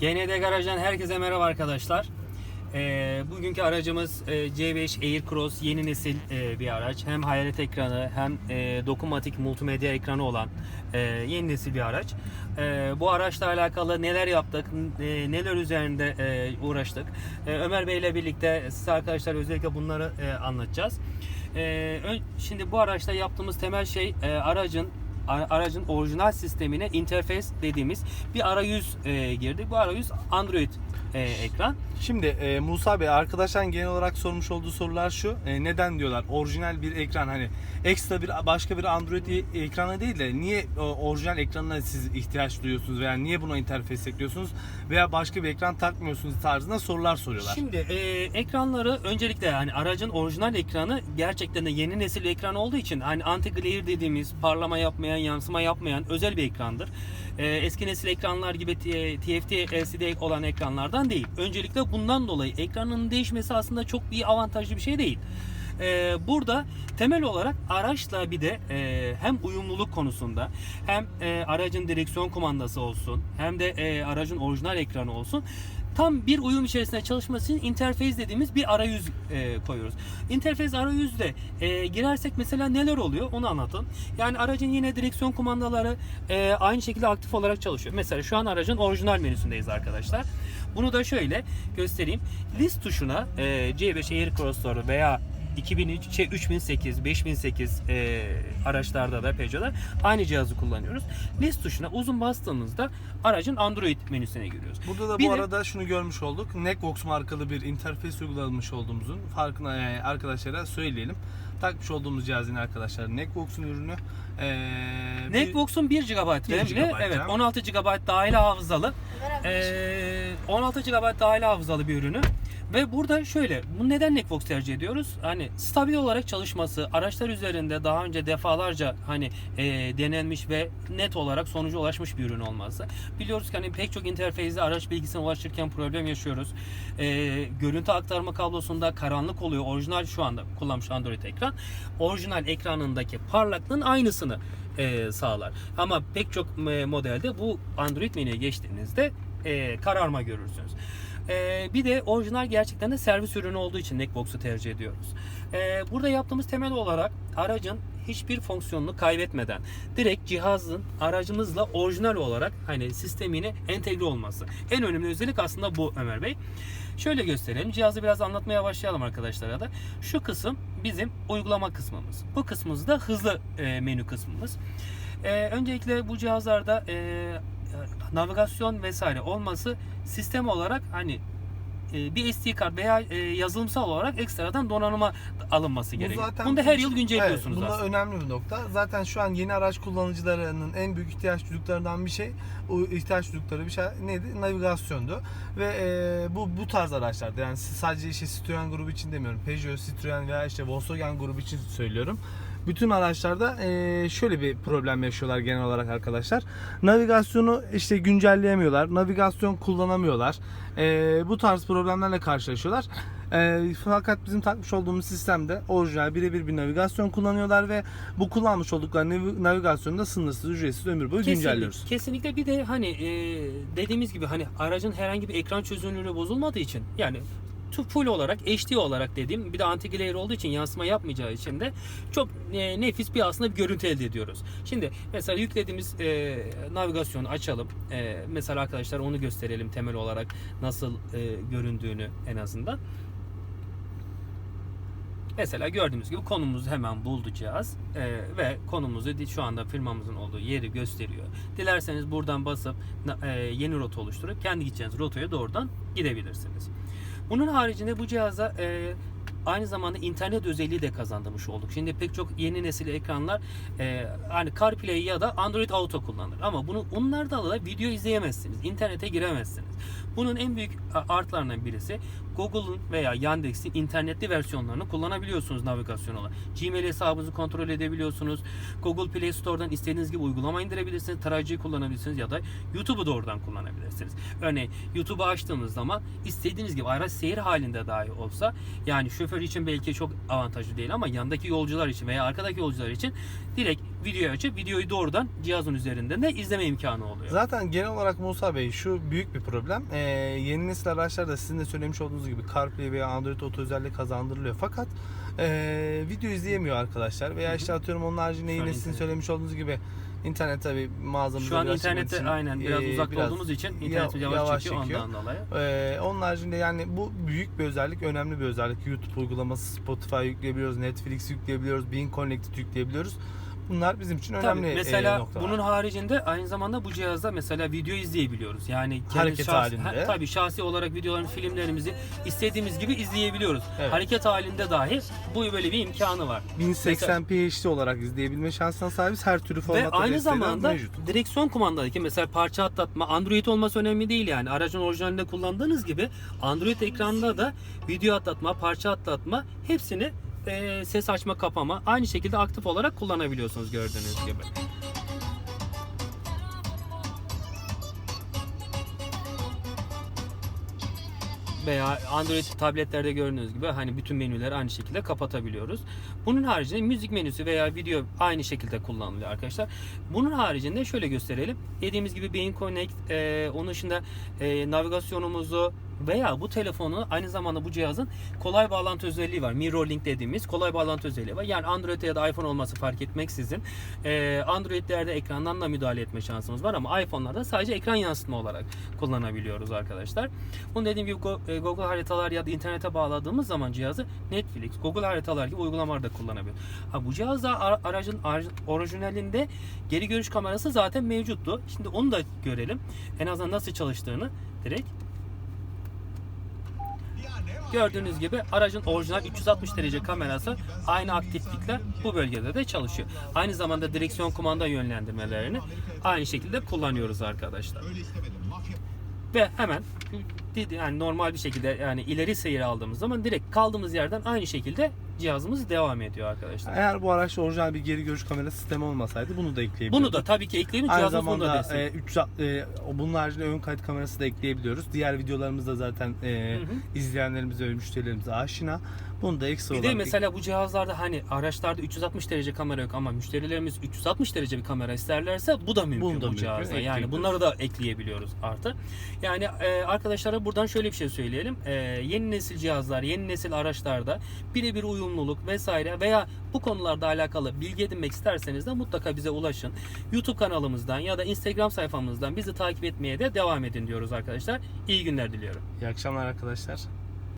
GND Garaj'dan herkese merhaba arkadaşlar. Ee, bugünkü aracımız e, C5 Aircross yeni nesil e, bir araç. Hem hayalet ekranı hem e, dokunmatik multimedya ekranı olan e, yeni nesil bir araç. E, bu araçla alakalı neler yaptık, e, neler üzerinde e, uğraştık. E, Ömer Bey ile birlikte size arkadaşlar özellikle bunları e, anlatacağız. E, şimdi bu araçta yaptığımız temel şey e, aracın aracın orijinal sistemine interface dediğimiz bir arayüz e, girdi. Bu arayüz Android e, ekran. Şimdi e, Musa Bey arkadaşların genel olarak sormuş olduğu sorular şu. E, neden diyorlar orijinal bir ekran hani ekstra bir başka bir Android e- ekranı değil de niye o, orijinal ekranına siz ihtiyaç duyuyorsunuz veya niye buna interfeys ekliyorsunuz veya başka bir ekran takmıyorsunuz tarzında sorular soruyorlar. Şimdi e, ekranları öncelikle yani aracın orijinal ekranı gerçekten de yeni nesil ekran olduğu için hani anti glare dediğimiz parlama yapmayan, yansıma yapmayan özel bir ekrandır. E, eski nesil ekranlar gibi TFT LCD olan ekranlardan değil. Öncelikle bundan dolayı ekranın değişmesi aslında çok bir avantajlı bir şey değil. Ee, burada temel olarak araçla bir de e, hem uyumluluk konusunda hem e, aracın direksiyon kumandası olsun hem de e, aracın orijinal ekranı olsun tam bir uyum içerisinde çalışması için interface dediğimiz bir arayüz e, koyuyoruz. Interface arayüzde e, girersek mesela neler oluyor onu anlatın. Yani aracın yine direksiyon kumandaları e, aynı şekilde aktif olarak çalışıyor. Mesela şu an aracın orijinal menüsündeyiz arkadaşlar. Bunu da şöyle göstereyim. List tuşuna e, C5 Aircross'ları veya 2003, şey, 3008, 5008 e, araçlarda da Peugeot'da aynı cihazı kullanıyoruz. List tuşuna uzun bastığımızda aracın Android menüsüne giriyoruz. Burada da Bir bu de- arada şunu görmüş olduk. Neckbox markalı bir interfeys uygulamış olduğumuzun farkına yani arkadaşlara söyleyelim. Takmış olduğumuz cihaz yine arkadaşlar Neckbox'un ürünü. Bir- Netbox'un 1 GB RAM'li, evet RAM. 16 GB dahili hafızalı. Ee, 16 GB dahili hafızalı bir ürünü. Ve burada şöyle, bu neden Netbox tercih ediyoruz? Hani stabil olarak çalışması, araçlar üzerinde daha önce defalarca hani e, denenmiş ve net olarak sonuca ulaşmış bir ürün olması. Biliyoruz ki hani pek çok interfeyste araç bilgisine ulaşırken problem yaşıyoruz. E, görüntü aktarma kablosunda karanlık oluyor. Orijinal şu anda kullanmış Android ekran. Orijinal ekranındaki parlaklığın aynısını e, sağlar. Ama pek çok e, modelde bu Android menüye geçtiğinizde e, kararma görürsünüz. E, bir de orijinal gerçekten de servis ürünü olduğu için Neckbox'u tercih ediyoruz. E, burada yaptığımız temel olarak aracın hiçbir fonksiyonunu kaybetmeden direkt cihazın aracımızla orijinal olarak hani sistemine entegre olması. En önemli özellik aslında bu Ömer Bey. Şöyle gösterelim. Cihazı biraz anlatmaya başlayalım arkadaşlara da. Şu kısım bizim uygulama kısmımız. Bu kısmımız da hızlı e, menü kısmımız. E, öncelikle bu cihazlarda e, navigasyon vesaire olması sistem olarak hani bir SD kart veya e, yazılımsal olarak ekstradan donanıma alınması Bu gerekiyor. zaten Bunu da bu her yıl güncelliyorsunuz evet, aslında. Bunda önemli bir nokta. Zaten şu an yeni araç kullanıcılarının en büyük ihtiyaç duyduklarından bir şey, o ihtiyaç duydukları bir şey neydi? Navigasyondu. Ve e, bu bu tarz araçlarda yani sadece işte Citroen grubu için demiyorum. Peugeot, Citroen veya işte Volkswagen grubu için söylüyorum. Bütün araçlarda şöyle bir problem yaşıyorlar genel olarak arkadaşlar. Navigasyonu işte güncelleyemiyorlar. Navigasyon kullanamıyorlar. Bu tarz problemlerle karşılaşıyorlar. E, fakat bizim takmış olduğumuz sistemde orijinal birebir bir navigasyon kullanıyorlar ve bu kullanmış oldukları navi- navigasyonu da sınırsız ücretsiz ömür boyu güncelliyoruz. Kesinlikle bir de hani e, dediğimiz gibi hani aracın herhangi bir ekran çözünürlüğü bozulmadığı için yani full olarak HD olarak dediğim bir de anti glare olduğu için yansıma yapmayacağı için de çok e, nefis bir aslında bir görüntü elde ediyoruz. Şimdi mesela yüklediğimiz e, navigasyonu açalım. E, mesela arkadaşlar onu gösterelim temel olarak nasıl e, göründüğünü en azından. Mesela gördüğümüz gibi konumuzu hemen buldu cihaz Ee, ve konumuzu şu anda firmamızın olduğu yeri gösteriyor. Dilerseniz buradan basıp e, yeni rota oluşturup kendi gideceğiniz rotaya doğrudan gidebilirsiniz. Bunun haricinde bu cihaza e, aynı zamanda internet özelliği de kazandırmış olduk. Şimdi pek çok yeni nesil ekranlar e, hani CarPlay ya da Android Auto kullanır. Ama bunu onlarda da video izleyemezsiniz. İnternete giremezsiniz. Bunun en büyük a- artılarından birisi Google'un veya Yandex'in internetli versiyonlarını kullanabiliyorsunuz navigasyon olarak. Gmail hesabınızı kontrol edebiliyorsunuz. Google Play Store'dan istediğiniz gibi uygulama indirebilirsiniz. Tarayıcıyı kullanabilirsiniz ya da YouTube'u da oradan kullanabilirsiniz. Örneğin YouTube'u açtığınız zaman istediğiniz gibi araç seyir halinde dahi olsa yani şoför için belki çok avantajlı değil ama yandaki yolcular için veya arkadaki yolcular için direkt videoyu açıp videoyu doğrudan cihazın üzerinden de izleme imkanı oluyor. Zaten genel olarak Musa Bey şu büyük bir problem. Ee, yeni nesil araçlarda sizin de söylemiş olduğunuz gibi CarPlay veya Android Auto özelliği kazandırılıyor. Fakat ee, video izleyemiyor arkadaşlar. Veya işte atıyorum onun haricinde yine sizin söylemiş olduğunuz gibi internet tabi mağazamızda Şu an biraz internette için, aynen biraz ee, uzakta biraz olduğumuz için internet yavaş, çekiyor, ondan dolayı. Ee, onun haricinde yani bu büyük bir özellik, önemli bir özellik. YouTube uygulaması, Spotify yükleyebiliyoruz, Netflix yükleyebiliyoruz, Bean Connected yükleyebiliyoruz. Bunlar bizim için Tabii, önemli mesela e, noktalar. bunun haricinde aynı zamanda bu cihazda mesela video izleyebiliyoruz. Yani kendi Hareket şahsi- halinde. Ha, tabii şahsi olarak videolarımızı, filmlerimizi istediğimiz gibi izleyebiliyoruz. Evet. Hareket halinde dahi bu böyle bir imkanı var. 1080p HD olarak izleyebilme şansına sahibiz. Her türlü formatta Ve aynı zamanda mevcut. direksiyon kumandadaki mesela parça atlatma Android olması önemli değil yani. Aracın orijinalinde kullandığınız gibi Android ekranında da video atlatma, parça atlatma hepsini e, ses açma kapama aynı şekilde aktif olarak kullanabiliyorsunuz gördüğünüz gibi. veya Android tabletlerde gördüğünüz gibi hani bütün menüleri aynı şekilde kapatabiliyoruz. Bunun haricinde müzik menüsü veya video aynı şekilde kullanılıyor arkadaşlar. Bunun haricinde şöyle gösterelim. Dediğimiz gibi Bean Connect, e, onun dışında e, navigasyonumuzu veya bu telefonu aynı zamanda bu cihazın kolay bağlantı özelliği var. Mirrorlink dediğimiz kolay bağlantı özelliği var. Yani Android ya da iPhone olması fark etmeksizin e, Android'lerde ekrandan da müdahale etme şansımız var ama iPhone'larda sadece ekran yansıtma olarak kullanabiliyoruz arkadaşlar. Bunu dediğim gibi e, Google haritalar ya da internete bağladığımız zaman cihazı Netflix, Google haritalar gibi uygulamalar da kullanabiliyor. Ha, bu cihazda ara- aracın ar- orijinalinde geri görüş kamerası zaten mevcuttu. Şimdi onu da görelim. En azından nasıl çalıştığını direkt. Gördüğünüz gibi aracın orijinal 360 derece kamerası aynı aktiflikle bu bölgede de çalışıyor. Aynı zamanda direksiyon kumanda yönlendirmelerini aynı şekilde kullanıyoruz arkadaşlar. Ve hemen yani normal bir şekilde yani ileri seyir aldığımız zaman direkt kaldığımız yerden aynı şekilde cihazımız devam ediyor arkadaşlar. Eğer bu araçta orijinal bir geri görüş kamera sistemi olmasaydı bunu da ekleyebilirdik. Bunu da tabii ki ekleyelim Aynı cihazımız bunu da zamanda e, 300 e, bunun haricinde ön kayıt kamerası da ekleyebiliyoruz. Diğer videolarımızda zaten e, Hı hı. izleyenlerimize ve müşterilerimize aşina. Bunu da ekstra Bir de olarak mesela bu cihazlarda hani araçlarda 360 derece kamera yok ama müşterilerimiz 360 derece bir kamera isterlerse bu da mümkün Bunu da bu mümkün, cihazda. Yani ekleyebiliriz. bunları da ekleyebiliyoruz artı. Yani e, arkadaşlara buradan şöyle bir şey söyleyelim. E, yeni nesil cihazlar, yeni nesil araçlarda birebir uyumluluk vesaire veya bu konularda alakalı bilgi edinmek isterseniz de mutlaka bize ulaşın. YouTube kanalımızdan ya da Instagram sayfamızdan bizi takip etmeye de devam edin diyoruz arkadaşlar. İyi günler diliyorum. İyi akşamlar arkadaşlar.